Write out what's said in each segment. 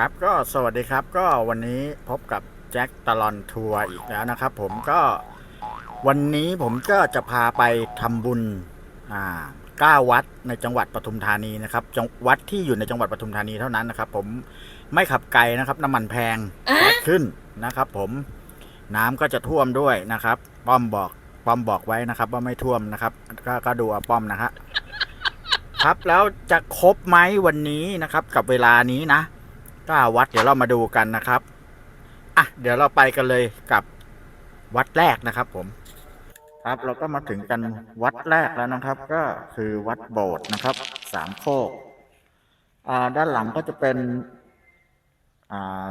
ครับก็สวัสดีครับก็วันนี้พบกับแจ็คตลอนทัวร์อีกแล้วนะครับ ผมก็วันนี้ผมก็จะพาไปทำบุญอ่าก้าวัดในจังหวัดปทุมธานีนะครับจังวัดที่อยู่ในจังหวัดปทุมธานีเท่านั้นนะครับ ผมไม่ขับไกลนะครับน้ำมันแพงขึ้นนะครับ ผมน้ำก็จะท่วมด้วยนะครับ ป้อมบอกป้อมบอกไว้นะครับ ว่าไม่ท่วมนะครับ ก็ก็ดูเอาป้อมนะฮะครับแล้วจะครบไหมวันนี้นะครับ กับเวลานี้นะ ก็วัด เดี๋ยวเรามาดูกันนะครับ อะ เดี๋ยวเราไปกันเลยกับวัดแรกนะครับผม ครับเราก็มาถึงกันวัดแรกแล้วนะครับ ก็คือวัดโบสถ์นะครับ สามโคกอ่าด้านหลังก็จะเป็นอ่า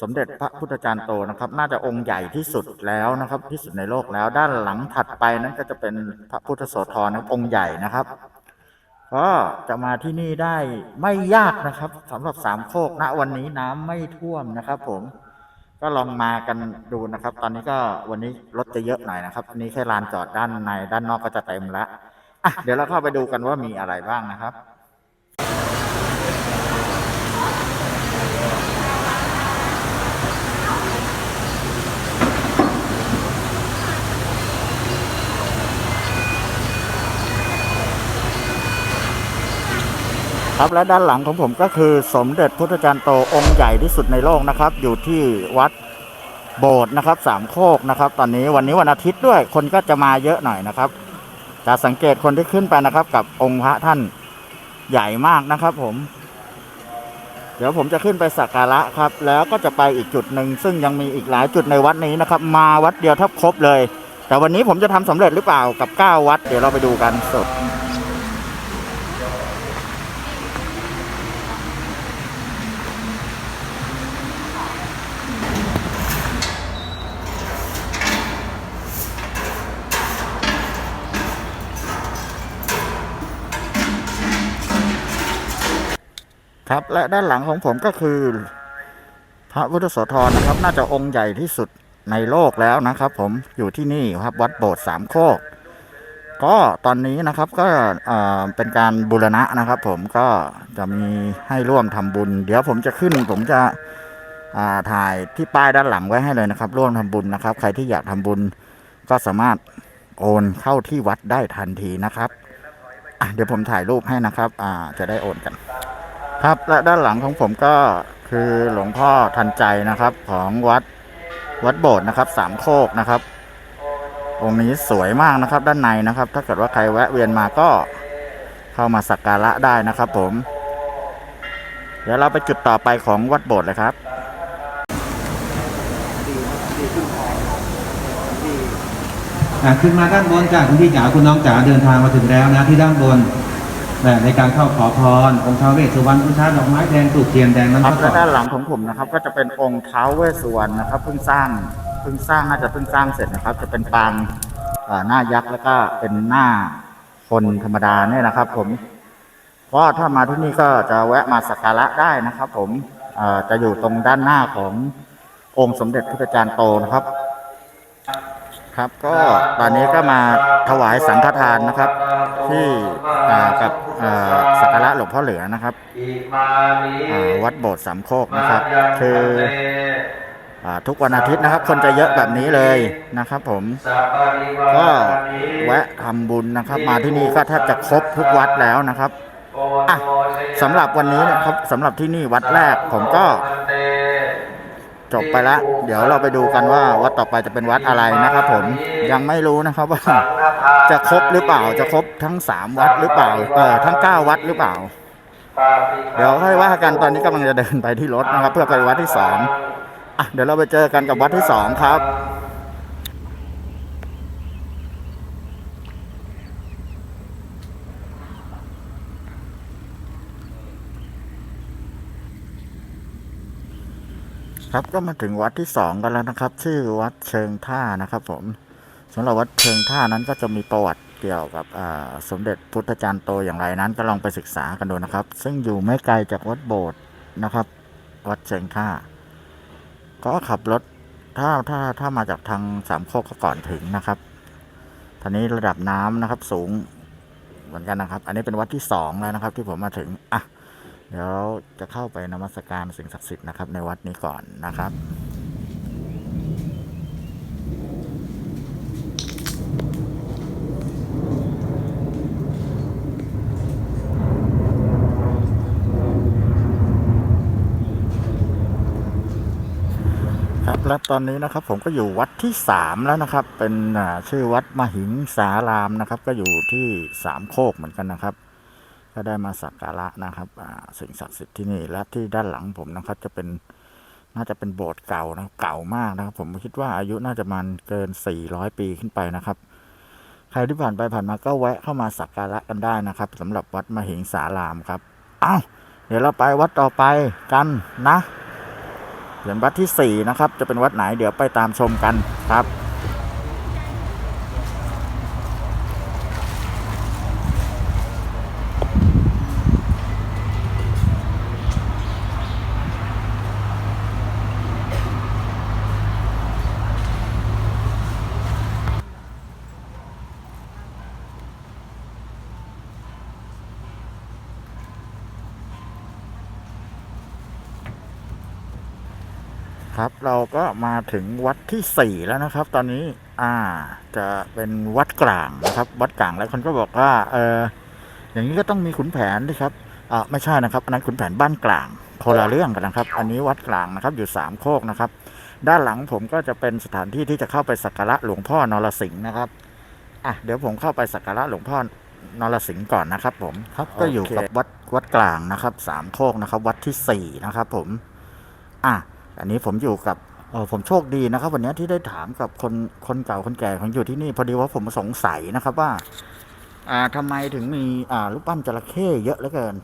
สมเด็จพระพุทธจารย์โตนะครับ น่าจะองค์ใหญ่ที่สุดแล้วนะครับ ที่สุดในโลกแล้ว ด้านหลังถัดไปนั้นก็จะเป็นพระพุทธโสธรนะองค์ใหญ่นะครับ ก็จะมาที่นี่ได้ไม่ยากนะครับสำหรับสามโคกณวันนี้น้ำไม่ท่วมนะครับ ผมก็ลองมากันดูนะครับ ตอนนี้ก็วันนี้รถจะเยอะหน่อยนะครับนี่แค่ลานจอดด้านในด้านนอกก็จะเต็มแล้วอะเดี๋ยวเราเข้าไปดูกันว่ามีอะไรบ้างนะครับ ครับและด้านหลังของผมก็คือสมเด็จพุทธจารย์โตองค์ใหญ่ที่สุดในโลกนะครับ อยู่ที่วัดโบสถ์นะครับสามโคกนะครับ ตอนนี้วันนี้วันอาทิตย์ด้วยคนก็จะมาเยอะหน่อยนะครับจะสังเกตคนที่ขึ้นไปนะครับ กับองค์พระท่านใหญ่มากนะครับ ผม เดี๋ยวผมจะขึ้นไปสักการะครับ แล้วก็จะไปอีกจุดหนึ่งซึ่งยังมีอีกหลายจุดในวัดนี้นะครับ มาวัดเดียวแทบครบเลย แต่วันนี้ผมจะทำสำเร็จหรือเปล่ากับเก้าวัด เดี๋ยวเราไปดูกันสด ครับและด้านหลังของผมก็คือ พระพุทธโสธรนะครับ น่าจะองค์ใหญ่ที่สุดในโลกแล้วนะครับ ผมอยู่ที่นี่ครับวัดโบสถ์สามโคก ก็ตอนนี้นะครับก็เป็นการบูรณะนะครับ ผมก็จะมีให้ร่วมทำบุญ เดี๋ยวผมจะขึ้น ผมจะถ่ายที่ป้ายด้านหลังไว้ให้เลยนะครับ ร่วมทำบุญนะครับ ใครที่อยากทำบุญก็สามารถโอนเข้าที่วัดได้ทันทีนะครับเดี๋ยวผมถ่ายรูปให้นะครับจะได้โอนกัน ครับและด้านหลังของผมก็คือหลวงพ่อทันใจนะครับของวัดวัดโบสถ์นะครับสามโคกนะครับ องค์นี้สวยมากนะครับด้านในนะครับ ถ้าเกิดว่าใครแวะเวียนมาก็เข้ามาสักการะได้นะครับ ผม เดี๋ยวเราไปจุดต่อไปของวัดโบสถ์เลยครับขึ้นมาด้านบนจ้ะคุณพี่จ๋าคุณน้องจ๋าเดินทางมาถึงแล้วนะที่ด้านบน นะในการเข้าขอพรองค์ท้าวเวสสุวรรณพุทธาดอกไม้แดงถูกเทียนแดงนั้นครับก็และด้านหลังของผมนะครับ ก็จะเป็นองค์ท้าวเวสสุวรรณนะครับเพิ่งสร้างเพิ่งสร้างน่าจะเพิ่งสร้างเสร็จนะครับ จะเป็นปางอ่าหน้ายักษ์แล้วก็เป็นหน้าคนธรรมดาเนี่ยนะครับ ผมก็ถ้ามาที่นี่ก็จะแวะมาสักการะได้นะครับ ผมอ่าจะอยู่ตรงด้านหน้าขององค์สมเด็จพุทธจารย์โตนะครับ ครับก็ตอนนี้ก็มาถวายสังฆทานนะครับ ที่อ่ากับอ่า สักการะหลวงพ่อเหลือนะครับอ่าวัดโบสถ์สามโคกนะครับ คืออ่าทุกวันอาทิตย์นะครับ คนจะเยอะแบบนี้เลยนะครับผมก็แวะทำบุญนะครับ มาที่นี่ก็แทบจะครบทุกวัดแล้วนะครับอะสำหรับวันนี้นะครับสำหรับที่นี่วัดแรกผมก็จบไปละ เดี๋ยวเราไปดูกันว่าวัดต่อไปจะเป็นวัดอะไรนะครับผมยังไม่รู้นะครับว่าจะครบหรือเปล่าจะครบ ทั้งสามวัดหรือเปล่าเออทั้งเก้าวัดหรือเปล่า เดี๋ยวค่อยว่ากันตอนนี้กำลังจะเดินไปที่รถนะครับ เพื่อไปวัดที่สองอะเดี๋ยวเราไปเจอกันกับวัดที่สองครับครับก็มาถึงวัดที่สองกันแล้วนะครับ ชื่อวัดเชิงท่านะครับ ผมสำหรับวัดเชิงท่านั้นก็จะมีประวัติ เกี่ยวกับสมเด็จพุทธจารย์โตอย่างไรนั้น ก็ลองไปศึกษากันดูนะครับ ซึ่งอยู่ไม่ไกลจากวัดโบสถ์นะครับ วัดเชิงท่าก็ขับรถถ้าถ้าถ้ามาจากทางสามโคกก็ก่อนถึงนะครับตอนนี้ระดับน้ำนะครับสูงเหมือนกันนะครับ อันนี้เป็นวัดที่สองแล้วนะครับ ที่ผมมาถึงอะเดี๋ยวจะเข้าไปนมัสการสิ่งศักดิ์สิทธิ์นะครับ ในวัดนี้ก่อนนะครับ ครับและตอนนี้นะครับผมก็อยู่วัดที่สามแล้วนะครับ เป็นชื่อวัดมหิงสารามนะครับ ก็อยู่ที่สามโคกเหมือนกันนะครับ ก็ได้มาสักการะนะครับสิ่งศักดิ์สิทธิ์ที่นี่และที่ด้านหลังผมนะครับ จะเป็นน่าจะเป็นโบสถ์เก่านะเก่ามากนะครับ ผมคิดว่าอายุน่าจะมันเกิน400ปีขึ้นไปนะครับ ใครที่ผ่านไปผ่านมาก็แวะเข้ามาสักการะกันได้นะครับสำหรับวัดมหิงสารามครับ เอ้าเดี๋ยวเราไปวัดต่อไปกันนะ ส่วนวัดที่ 4 นะครับ จะเป็นวัดไหนเดี๋ยวไปตามชมกันครับ ครับ เราก็มาถึงวัดที่สี่แล้วนะครับ ตอนนี้ อ่า จะเป็นวัดกลางนะครับ วัดกลางหลายคนก็บอกว่า เอออย่างนี้ก็ต้องมีขุนแผนด้วยครับอ่าไม่ใช่นะครับ อันนั้นขุนแผนบ้านกลางคนละเรื่องกันนะครับ อันนี้วัดกลางนะครับ อยู่สามโคกนะครับ ด้านหลังผมก็จะเป็นสถานที่ที่จะเข้าไปสักการะหลวงพ่อนรสิงห์นะครับ อะเดี๋ยวผมเข้าไปสักการะหลวงพ่อนรสิงห์ก่อนนะครับ ผมครับก็อยู่กับวัดวัดกลางนะครับสามโคกนะครับ วัดที่สี่นะครับ ผม อะ อันนี้ผมอยู่กับเออผมโชคดีนะครับ วันนี้ที่ได้ถามกับคนคนเก่าคนแก่ของอยู่ที่นี่ พอดีว่าผมสงสัยนะครับว่า อ่าทำไมถึงมีอ่ารูปปั้นจระเข้เยอะเหลือเกิน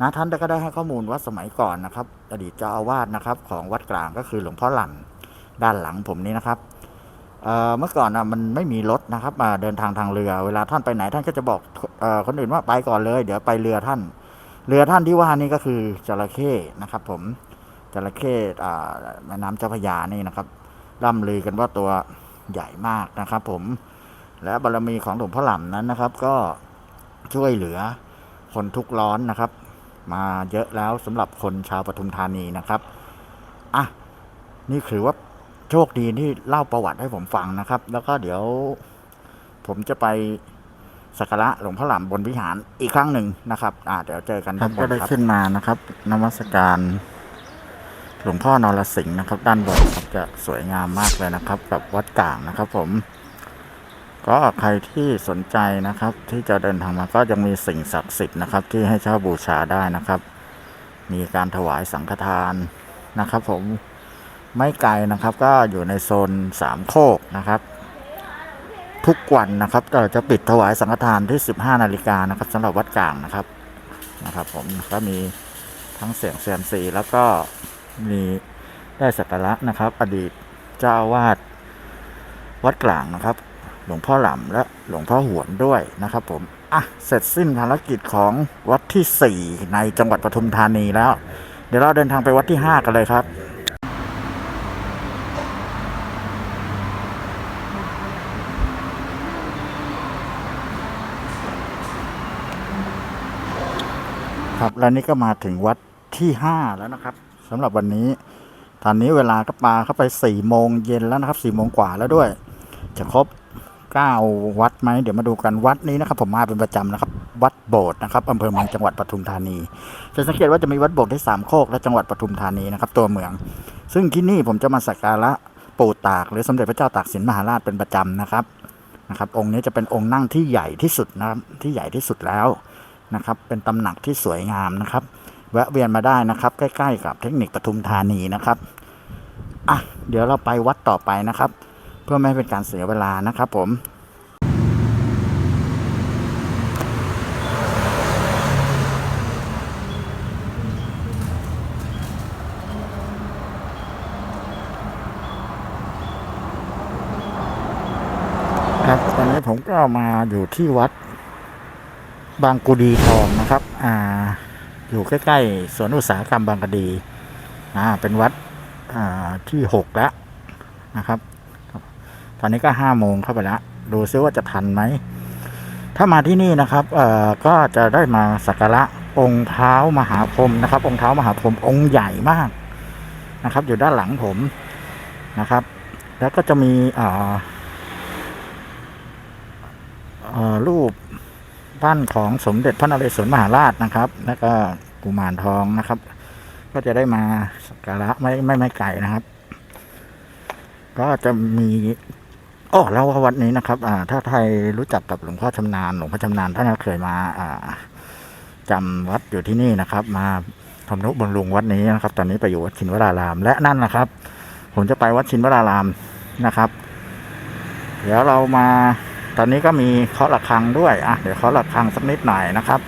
นะท่านก็ได้ให้ข้อมูลว่าสมัยก่อนนะครับ อดีตเจ้าอาวาสนะครับ ของวัดกลางก็คือหลวงพ่อหลั่นด้านหลังผมนี้นะครับเมื่อก่อนนะมันไม่มีรถนะครับมาเดินทางทางเรือ เวลาท่านไปไหนท่านก็จะบอกอคนอื่นว่าไปก่อนเลย เดี๋ยวไปเรือท่าน เรือท่านที่ว่านี่ก็คือจระเข้นะครับ ผม จระเข้แม่น้ำเจ้าพยานี่นะครับร่ำลือกันว่าตัวใหญ่มากนะครับผมและบารมีของหลวงพ่อหล่ำนั้นนะครับ ก็ช่วยเหลือคนทุกข์ร้อนนะครับ มาเยอะแล้วสำหรับคนชาวปทุมธานีนะครับอะนี่คือว่าโชคดีที่เล่าประวัติให้ผมฟังนะครับ แล้วก็เดี๋ยวผมจะไปสักการะหลวงพ่อหล่ำบนวิหารอีกครั้งหนึ่งนะครับอ่าเดี๋ยวเจอกันก็ได้ขึ้นมานะครับนมัสการ หลวงพ่อนรสิงห์นะครับ ด้านบนครับจะสวยงามมากเลยนะครับ กับวัดกลางนะครับ ผม ก็ใครที่สนใจนะครับ ที่จะเดินทางมาก็ยังมีสิ่งศักดิ์สิทธิ์นะครับ ที่ให้เช่าบูชาได้นะครับ มีการถวายสังฆทานนะครับ ผมไม่ไกลนะครับ ก็อยู่ในโซนสามโคกนะครับ ทุกวันนะครับเราจะปิดถวายสังฆทานที่ 15 นาฬิกานะครับสำหรับวัดกลางนะครับนะครับ ผมก็มีทั้งเสียงเซียมซีแล้วก็ มีได้สักการะนะครับ อดีตเจ้าวาสวัดกลางนะครับ หลวงพ่อหล่ำและหลวงพ่อหวนด้วยนะครับผมอะเสร็จสิ้นภารกิจของวัดที่ 4 ในจังหวัดปทุมธานีแล้ว เดี๋ยวเราเดินทางไปวัดที่ 5 กันเลยครับครับแล้วนี่ก็มาถึงวัดที่ห้าแล้วนะครับ สำหรับวันนี้ตอนนี้เวลาก็ปลาเข้าไปสี่โมงเย็นแล้วนะครับสี่โมงกว่าแล้วด้วย จะครบเก้าวัดไหมเดี๋ยวมาดูกันวัดนี้นะครับ ผมมาเป็นประจำนะครับ วัดโบสถ์นะครับอำเภอเมืองจังหวัดปทุมธานี จะสังเกตว่าจะมีวัดโบสถ์ที่สามโคกและจังหวัดปทุมธานีนะครับตัวเมือง ซึ่งที่นี่ผมจะมาสักการะปู่ตากหรือสมเด็จพระเจ้าตากสินมหาราชเป็นประจำนะครับนะครับ องค์นี้จะเป็นองค์นั่งที่ใหญ่ที่สุดนะครับที่ใหญ่ที่สุดแล้วนะครับ เป็นตำหนักที่สวยงามนะครับ แวะเวียนมาได้นะครับ ใกล้ ๆ กับเทคนิคปทุมธานีนะครับอะเดี๋ยวเราไปวัดต่อไปนะครับ เพื่อไม่ให้เป็นการเสียเวลานะครับ ผมครับตอนนี้ผมก็มาอยู่ที่วัดบางกุดีทองนะครับ อ่า อยู่ใกล้ๆสวนอุตสาหกรรมบางกะดีอ่าเป็นวัดที่หกแล้วนะครับ ตอนนี้ก็ห้าโมงเข้าไปแล้ว ดูซิว่าจะทันไหม ถ้ามาที่นี่นะครับก็จะได้มาสักการะองค์เท้ามหาพรหมนะครับ องค์เท้ามหาพรหมองค์ใหญ่มากนะครับ อยู่ด้านหลังผมนะครับ แล้วก็จะมีรูป บ้านของสมเด็จพระนเรศวรมหาราชนะครับ แล้วก็กุมารทองนะครับ ก็จะได้มาสักการะไม่ไม่ไม่ไกลนะครับ ก็จะมีอ๋อแล้ววัดนี้นะครับ อ่า ถ้าใครรู้จักกับหลวงพ่อชำนาญหลวงพ่อชำนาญท่านเคยมา อ่าจำวัดอยู่ที่นี่นะครับ มาทำนุบำรุงวัดนี้นะครับ ตอนนี้ไปอยู่วัดชินวราราม และนั่นนะครับ ผมจะไปวัดชินวรารามนะครับ เดี๋ยวเรามา ตอนนี้ก็มีเคาะระฆังด้วยอะเดี๋ยวเคาะระฆังสักนิดหน่อยนะครับ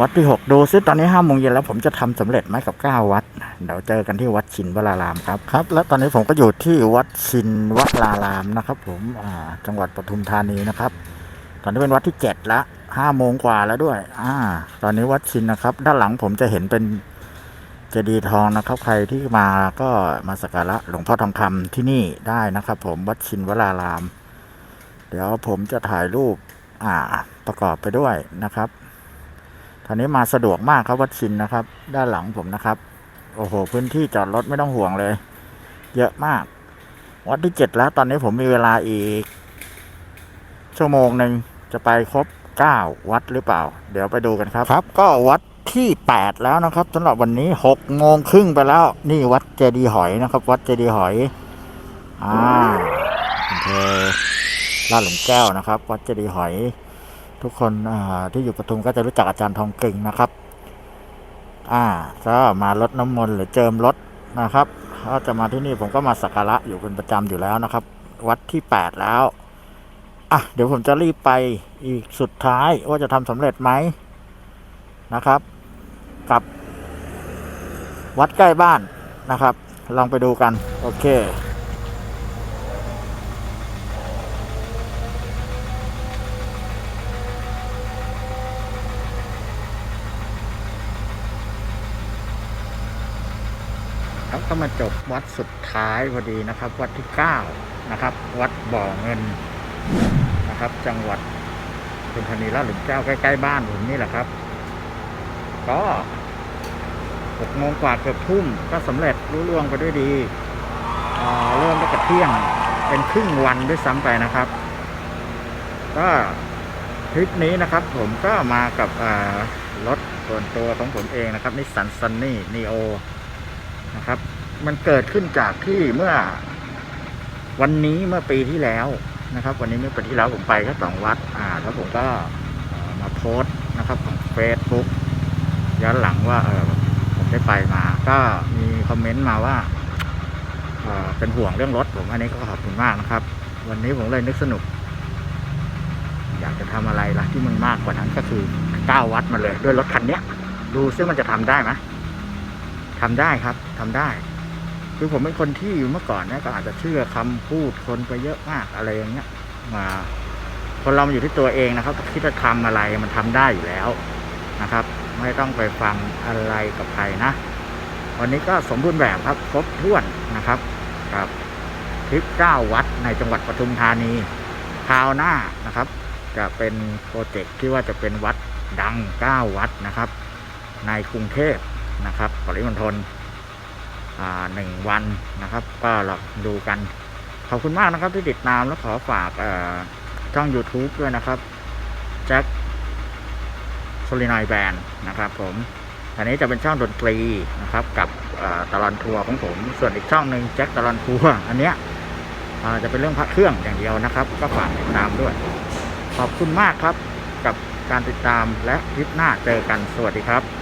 วัดที่หกดูซิตอนนี้ห้าโมงเย็นแล้วผมจะทำสำเร็จไหมกับเก้าวัดเดี๋ยวเจอกันที่วัดชินวรารามครับครับ และตอนนี้ผมก็อยู่ที่วัดชินวรารามนะครับ ผมอ่าจังหวัดปทุมธานีนะครับ ตอนนี้เป็นวัดที่เจ็ดละห้าโมงกว่าแล้วด้วย อ่า ตอนนี้วัดชินนะครับ ด้านหลังผมจะเห็นเป็นเจดีย์ทองนะครับ ใครที่มาก็มาสักการะหลวงพ่อทองคำที่นี่ได้นะครับ ผมวัดชินวราราม เดี๋ยวผมจะถ่ายรูปอ่าประกอบไปด้วยนะครับตอนนี้มาสะดวกมากครับวัดชินนะครับ ด้านหลังผมนะครับ โอ้โห พื้นที่จอดรถไม่ต้องห่วงเลย เยอะมาก วัดที่เจ็ดแล้ว ตอนนี้ผมมีเวลาอีก ชั่วโมงหนึ่งจะไปครบเก้าวัดหรือเปล่า เดี๋ยวไปดูกันครับครับ ก็วัดที่แปดแล้วนะครับสำหรับวันนี้หกโมงครึ่งไปแล้ว นี่วัดเจดีหอยนะครับ วัดเจดีหอยอ่าโอเภอ ลาดหลุมแก้วนะครับ วัดเจดีย์หอย ทุกคนที่อยู่ปทุมก็จะรู้จักอาจารย์ทองกึ่งนะครับ อ่าก็มาลดน้ำมนต์หรือเจิมรถนะครับก็จะมาที่นี่ผมก็มาสักการะอยู่เป็นประจำอยู่แล้วนะครับ วัดที่แปดแล้วอะเดี๋ยวผมจะรีบไปอีกสุดท้ายว่าจะทำสำเร็จไหมนะครับ กับวัดใกล้บ้านนะครับ ลองไปดูกัน โอเค ครับก็มาจบวัดสุดท้ายพอดีนะครับ วัดที่เก้านะครับ วัดบ่อเงินนะครับ จังหวัดปทุมธานีลาดหลุมแก้วใกล้ๆบ้านผมนี่แหละครับ ก็หกโมงกว่าเกือบทุ่มก็สำเร็จรุ่ล่วงไปด้วยดีเริ่มตั้งแต่เที่ยงเป็นครึ่งวันด้วยซ้ำไปนะครับ ก็ทริปนี้นะครับ ผมก็มากับรถส่วนตัวของผมเองนะครับนิสสันซันนี่นีโอนะครับ มันเกิดขึ้นจากที่เมื่อวันนี้เมื่อปีที่แล้วนะครับ วันนี้เมื่อปีที่แล้วผมไปแค่สองวัด อ่า แล้วผมก็มาโพสต์นะครับของเฟซบุ๊กย้อนหลังว่าเออผมได้ไปมา ก็มีคอมเมนต์มาว่าเออเป็นห่วงเรื่องรถผมอันนี้ก็ขอบคุณมากนะครับ วันนี้ผมเลยนึกสนุก อยากจะทำอะไรล่ะที่มันมากกว่านั้นก็คือก้าววัดมาเลย ด้วยรถคันเนี้ย ดูซิมันจะทำได้ไหมทำได้ครับทำได้ คือผมเป็นคนที่เมื่อก่อนเนี่ยก็อาจจะเชื่อคำพูดคนไปเยอะมากอะไรอย่างเงี้ยมาคนเราอยู่ที่ตัวเองนะครับคิดจะทำอะไรมันทำได้อยู่แล้วนะครับ ไม่ต้องไปฟังอะไรกับใครนะวันนี้ก็สมบูรณ์แบบครับครบถ้วนนะครับกับทริป9วัดในจังหวัดปทุมธานีคราวหน้านะครับ จะเป็นโปรเจกต์ที่ว่าจะเป็นวัดดัง9วัดนะครับ ในกรุงเทพนะครับปริมณฑล หนึ่งวันนะครับ ก็เราดูกัน ขอบคุณมากนะครับที่ติดตามและขอฝากช่อง YouTube ด้วยนะครับแจ็คโซลินอยแบนนะครับผมอันนี้จะเป็นช่องดนตรีนะครับ กับตลอนทัวร์ของผม ส่วนอีกช่องหนึ่งแจ็คตลอนทัวร์อันเนี้ยจะเป็นเรื่องพระเครื่องอย่างเดียวนะครับ ก็ฝากติดตามด้วย ขอบคุณมากครับกับการติดตามและคลิปหน้าเจอกันสวัสดีครับ